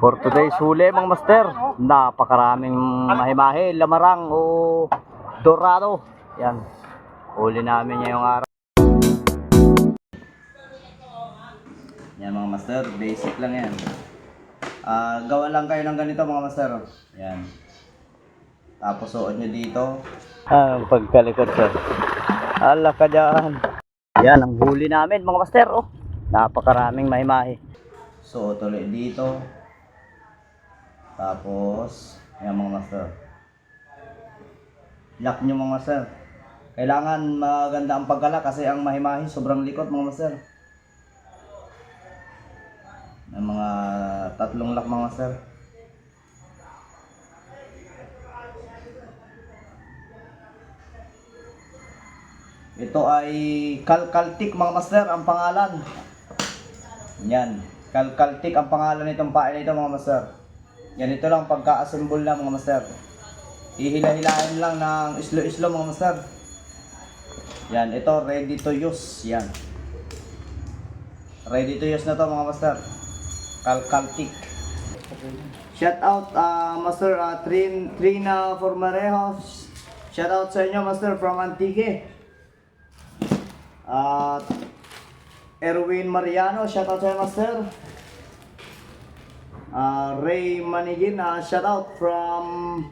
For today's huli mga master, napakaraming mahimahe, lamarang o dorado. Yan. Huli namin ngayong araw. Yan mga master, basic lang yan. Ah, gawa lang kayo ng ganito mga master. Yan. Tapos suot nyo dito. Ah, pagkalikot sir. Ala ka dyan. Yan ang huli namin mga master. Oh. Napakaraming mahimahe. So, tuloy dito. Tapos, yan mga master. Lock nyo mga master. Kailangan maganda ang pagkala kasi ang mahimahi sobrang likot mga master. May mga tatlong lock mga master. Ito ay Kalkaltik mga master ang pangalan. Yan. Kalkaltik ang pangalan nitong pain nito mga master. Yan ito lang pagka-assemble na mga master. Ihila-hilahin lang ng islo-islo mga master. Yan, ito ready to use. Yan. Ready to use na to mga master. Kalkaltik. Shout out uh, Master uh, Trin, Trina Formarejos. Shout out sa inyo Master from Antique. At Erwin Mariano, shout out sa iyo, Master. Ah, Ray Manigin, ah, shout out from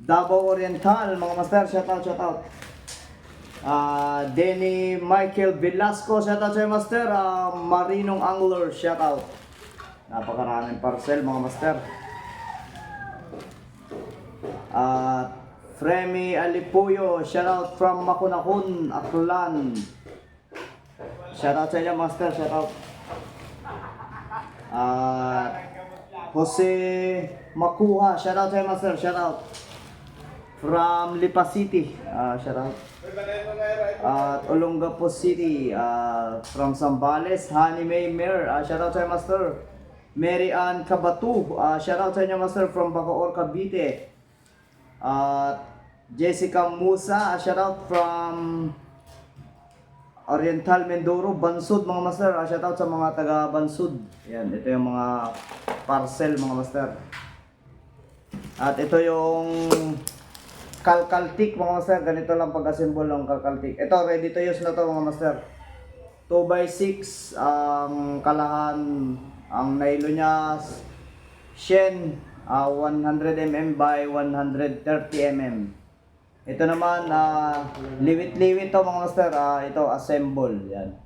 Davao Oriental, mga Master, shout out, shout out. Ah, Denny Michael Velasco, shout out sa iyo, Master. Ah, Marinong Angler, shout out. Napakaraming parcel, mga Master. At Fremi Alipuyo, shout out from Makunakun, Aklan. Shout out sa inyo, Master. Shout out. At Jose Makuha. Shout out sa inyo, Master. Shout out. From Lipa City. Ah, shout out. At Olongapo City. ah, from Zambales. Honey May Mer. Ah, shout out sa inyo, Master. Mary Ann Kabatu. Ah, shout out sa inyo, Master. From Bacoor, Cavite. At Jessica Musa. Ah, shout out from Oriental Mindoro, Bansud mga master. Ah, shout out sa mga taga Bansud. Yan, ito yung mga parcel mga master. At ito yung kalkaltik mga master. Ganito lang pag-assemble ng kalkaltik. Ito, ready to use na to mga master. 2x6 ang kalahan. Ang nailo niya Shen ah, 100mm by 130mm. Ito naman, ah, liwit-liwit to mga master. Ah, ito, assemble. Yan.